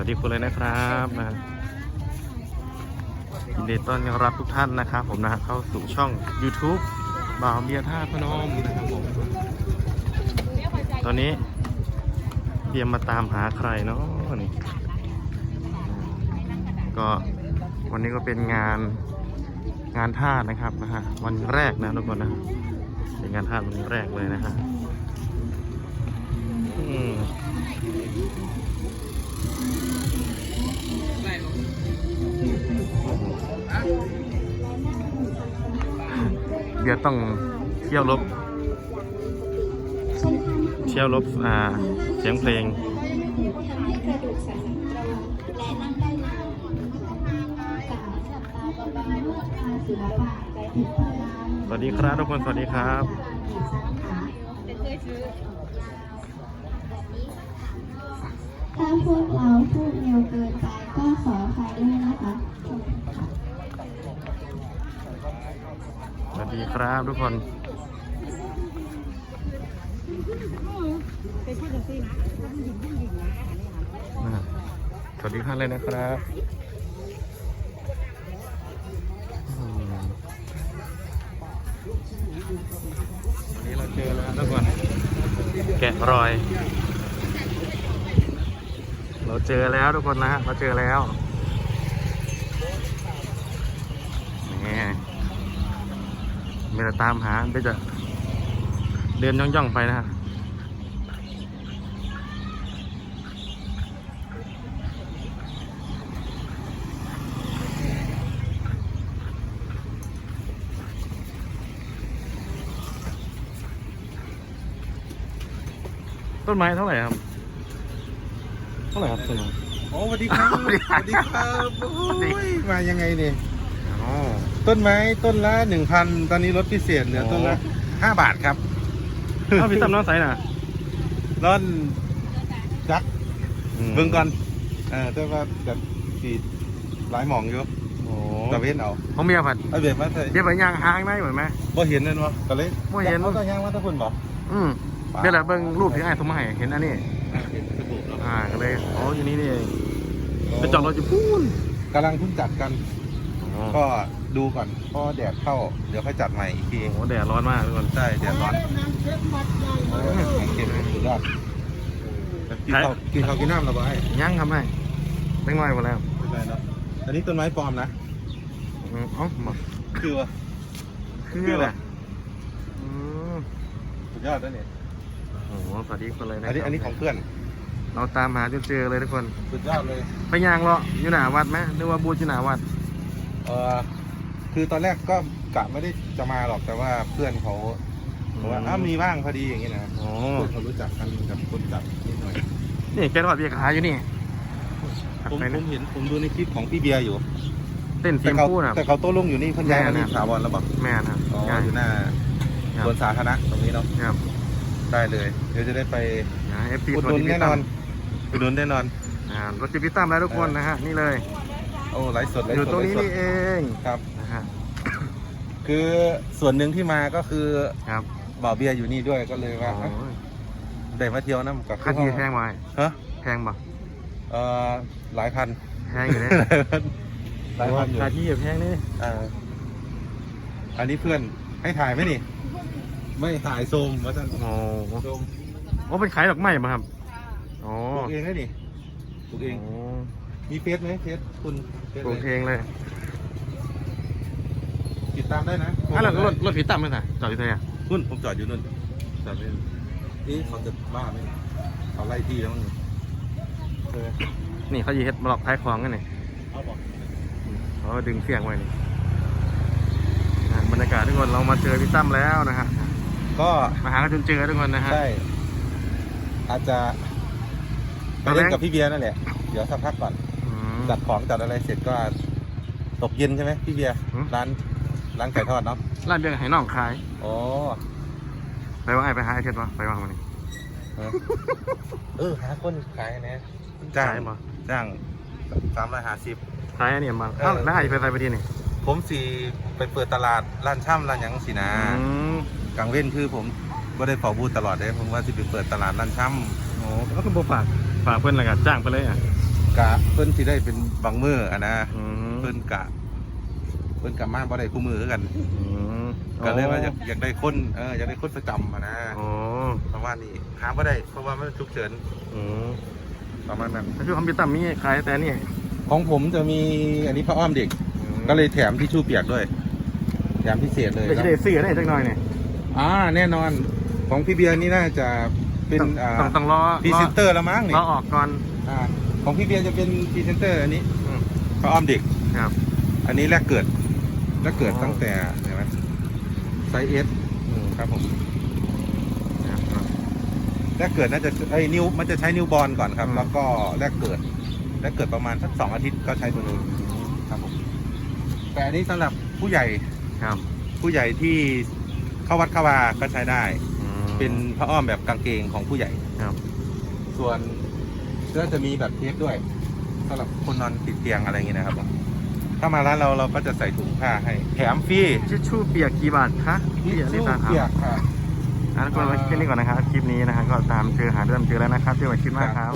วัสดีคุณเลยนะครับนะยินดีต้อนรับทุกท่านนะครับ ผมนะฮะเข้าสู่ช่อง YouTube บ่าวเบียร์ท่าพนมนะครับผมตอนนี้เตรียมมาตามหาใครเนาะนี่ก็วันนี้ก็เป็นงานงานทาสนะครับนะฮะวันแรกนะทุกคนนะเป็นงานทาสวันแรกเลยนะฮะอืม เดี๋ยวต้องเที่ยวลบ เที่ยวลบอ่าเสียงเพลงสวัสดีครับทุกคนสวัสดีครับ ถ้า พวกเราพูดเร็วเกินไปก็ขออภัยด้วยนะคะสวัสดีครับทุกคนสวัสดีท่านเลยนะครับอันนี้เราเจอแล้วทุกคนแกะรอย เราเจอแล้วทุกคนนะฮะเราเจอแล้วนี่ไม่ได้ตามหาไม่จะเดินย่องๆไปนะฮะต้นไม้เท่าไหร่ครับ เท่าไหร่ครับต้นไม้โอ้สวัสดีครับ สวัสดีครับครับโอ้ยมายังไงเนี่ยอ๋อต้นไม้ต้นละหนึ่งพันตอนนี้ลดพิเศษเหลือต้นละโอ้ห้าบาทครับเอาพี่ตั้มน้องใสน่ะร่อนจักมเบิ่งก่อนเออแต่ว่าแบบสีหลายหมองอยู่โอ้ตะเวนเอาผมเบียร์ผัดเอาเบียดมาใส่เบียร์ผัดย่างห้างได้เหมือนไหมบ่เห็นเลยเนาะก็เลยบ่เห็นเขาก็ย่างว่าตะคุณบอกอืมเบียร์ละเบิ่งรูปที่ไอ้ายสมมาให้เห็นอันนี้เห็น สบู่เนาะอ่าก็เลย อ๋อ อยู่นี่นี่เองไปจอดรถอยู่พูนกำลังเพิ่งจัดกัน อ๋อก็ดูก่อนเพราะแดดเข้า เดี๋ยวค่อยจัดใหม่อีกทีโอ้โหแดดร้อนมากทุกคน ใช่แดดร้อนโอ้ยของเค็มสุดยอดกินข้าวกินข้าวกินน้ำแล้วบ่ไอ้ย่างทำให้เล็กน้อยหมดแล้วไม่เป็นไรเนาะอันนี้ต้นไม้ปลอมนะ อืมเอ๋อมาคือว่า คืออะไรอืมสุดยอดนะเนี่ยโอ้โหสวัสดีคนเลยนะอันนี้ครับอันนี้ของเพื่อน เราตามหาจนเจอเลยทุกคน สุดยอดเลย ไปย่างเลาะอยู่หน้าวัดไหมหรือว่าบูธอยู่หน้าวัด เออคือตอนแรกก็กะไม่ได้จะมาหรอกแต่ว่าเพื่อนเขาบอกว่าอ้าวมีบ้างพอดีอย่างนี้นะโอ้เพื่อนเขารู้จักกันกับคนจัดนิดหน่อย นี่แกทอดเบียร์ขายอยู่นี่ผมไปผนะมเห็นผมดูในคลิปของพี่เบียร์อยู่ เต้นฟิแต่ล์มเขาคู่นะ แต่เขาโต้ลงอยู่นี่เพันย้ายมาแม่ที่นะถาวรแล้วบอกแม่นะครับอ๋อใช่อยู่หน้าครับ สวนสาธารณะตรงนี้เนาะ ครับได้เลย เดี๋ยวจะได้ไป เอฟซีอุดหนุนแน่นอน อุดหนุนแน่นอน อ่ารถจิพิตั้มแล้วทุกคนนะฮะนี่เลย โอ้ไลฟ์สดไลอฟ์ยู่สดตรงไลนี้ฟ์สดนี่เองครับ นะฮะคือส่วนหนึ่งที่มาก็คือครับบ่าวเบียร์อยู่นี่ด้วยก็เลยว่าโอ้เอ้ยยได้มาเที่ยวน้ำกับค่าที่แพงไหมฮะแพงปะเอ่อหลายพันแพงอยู่เนี่ยหลายพันอยู่ค่าที่แพงนี่อ่าอันนี้เพื่อนให้ถ่ายไหมนี่ ไม่ถ่ายโซมว่าท่านโอ้โหโซมโอ้เป็นขายดอกไม้มาครับ โอ้ปลูกเองได้นี่ปลูกเองโอ้มีเฟซไหมเฟซคุณเฟซปลูกเลยเองเลยติดตามได้นะอะแล้วรถรถผีตั้มเป็นไงจอดอยู่ไหนอะนุ่นผมจอดอยู่นุ่นจอดไม่นี่เขาจะบ้าไหมเขาไล่ที่แล้วมั้งเออนี่เขายีเฮ็ดบล็อกท้ายคลองกันนี่เอาบอกเขาดึงเสียงไว้นี่อะบรรยากาศทุกคนเรามาเจอพี่ตั้มแล้วนะฮะก็มาหากันจนเจอทุกคนนะฮะใช่อาจจะ ไปเล่นกับพี่เบียร์นั่นแหละ เดี๋ยวสักพักก่อน อืม จัดของจัดอะไรเสร็จก็ตกเย็นใช่ไหมพี่เบียร์หืม ร้านร้านไก่ทอดเนาะร้านเบียร์ให้น้องขายอ๋อไปว่าไอ้ไปหาไอ้เพชรวะไปว่ามันนี่เออเออหาคนขายนะจ้างขายบ่จ้างสามร้อยห้าสิบ ขายอันนี้มาเออเอ้าแล้วไอ้ไปใส่ไปที่นี่ผมสี่ไปเปิดตลาดร้านช่ำร้านหยังสินะอืมกลางเว้นคือผม ก็ได้เฝ้าบูธตลอดเลยผมว่าที่ไปเปิดตลาดร้านช่โอ้ก็คือบ่ฝากฝากเพื่อนอะไรกันจ้างไปเลยอะำกะเพิ่นสิได้เป็นบางมืออะนะอืมเพิ่นกะ เพิ่นกะมาบ่ได้คู่มือคือกัน อืมก็เลยว่าอยากอยากได้คนเอออยากได้คนประจำอะนะโอ้ประมาณนี้หาบ่ได้เพราะว่ามันฉุกเฉินอืมประมาณนั้นถ้าช่วยคอมพิวเตอร์มีขายแต่นี่ของผมจะมีอันนี้พระอ้อมเด็ก ก็เลยแถมที่ชู่เปียกด้วย แถมพิเศษเลยไม่ใช่ได้ซื้อได้จักหน่อยเนี่ยอ่าแน่นอน ของพี่เบียร์นี่น่าจะเป็นต้องอ่าต้องต้องรอพรีเซนเตอร์แล้วมั้งนี่รอออกก่อนอ่าของพี่เบียร์จะเป็นพรีเซนเตอร์อันนี้อืมพระอ้อมเด็ก ครับ อันนี้แรกเกิดแรกเกิดอ๋อ ตั้งแต่เห็นไหมไซส์เอสอืมครับผมครับ แรกเกิดน่าจะไอ้ยนิวมันจะใช้นิวบอลก่อนครับ อืม แล้วก็แรกเกิดแรกเกิดประมาณสักสองอาทิตย์ก็ใช้ตัวนี้ครับผมแต่อันนี้สำหรับผู้ใหญ่ครับ ผู้ใหญ่ที่เข้าวัดเข้าวาก็ใช้ได้อืม เป็นพระอ้อมแบบกางเกงของผู้ใหญ่ครับ ส่วนก็จะมีแบบเทปด้วยสำหรับคนนอนติดเตียงอะไรอย่างเงี้ยนะครับผมถ้ามาร้านเราเราก็จะใส่ถุงผ้าให้ แถมฟรีทิชชู่เปียกกี่บาทคะทิชที่ชู่ตาถามเปียกค่ะอะแล้วก็ไว้แค่นี้ก่อนนะครับคลิปนี้นะฮะก็ตามเจอหาเริ่มเจอแล้วนะครับเจอกันคลิปหน้าครับ